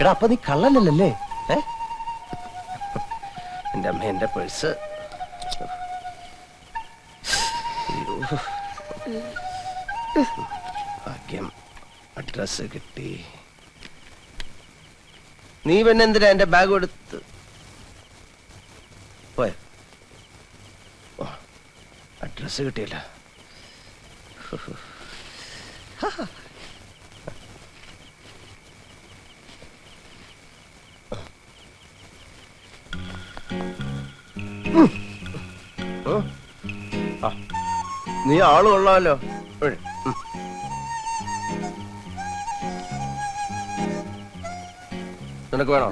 എടാ അപ്പൊ നീ കള്ളനല്ലല്ലേ? ഏ? എന്റെ അമ്മ എന്റെ പേഴ്സ് ഭാഗ്യം. അഡ്രസ് കിട്ടി. നീ പിന്നെ എന്തിനാ എന്റെ ബാഗ് എടുത്ത്? പോയ. അഡ്രസ് കിട്ടിയില്ല. നീ ആൾ കൊള്ളാമല്ലോ. നിനക്ക് വേണോ?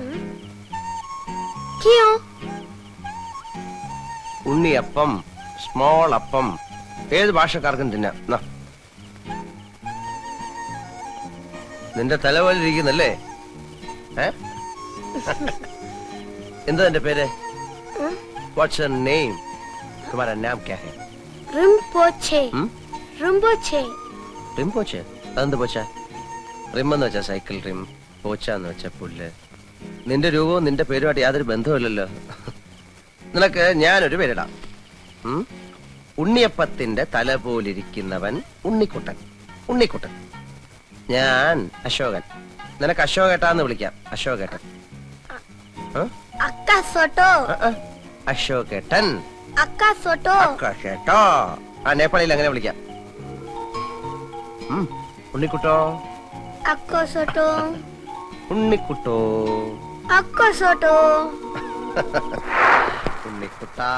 ഉണ്ണിയപ്പം. സ്മോൾ അപ്പം. ഏത് ഭാഷക്കാർക്കും തിന്നാം. നിന്റെ തലവലിരിക്കുന്നല്ലേ ഏ? എന്താ നിന്റെ പേര്? വാട്ട്സ് നെയിം തുമാരാ നാം ക്യാ ഹെ റിംപോച്ചേ. റിംപോച്ചെ. റിംപോച്ചേ? അതെന്ത് പോച്ച? റിം എന്ന് വെച്ചാ സൈക്കിൾ റിം പോച്ച എന്ന് വെച്ചാ പുല്ല്. നിന്റെ രൂപവും നിന്റെ പേരുമായിട്ട് യാതൊരു ബന്ധവുമില്ലല്ലോ. നിനക്ക് ഞാനൊരു പേരിടാം. ഉണ്ണിയപ്പത്തിന്റെ തല പോലിരിക്കുന്നവൻ ഉണ്ണിക്കുട്ടൻ. ഉണ്ണിക്കുട്ടൻ. ഞാൻ അശോകൻ. നിനക്ക് അശോകേട്ടാന്ന് വിളിക്കാം. അശോകേട്ടൻ. അശോകേട്ടൻ. അക്ക സോട്ടോ കേട്ടോ ആ നേപ്പാളിയിൽ അങ്ങനെ വിളിക്കാം. ഉണ്ണിക്കുട്ടോ. അക്കോ സോട്ടോ ഉണ്ണിക്കുട്ടോ. അക്കോ സോട്ടോ ഉണ്ണിക്കുട്ടാ.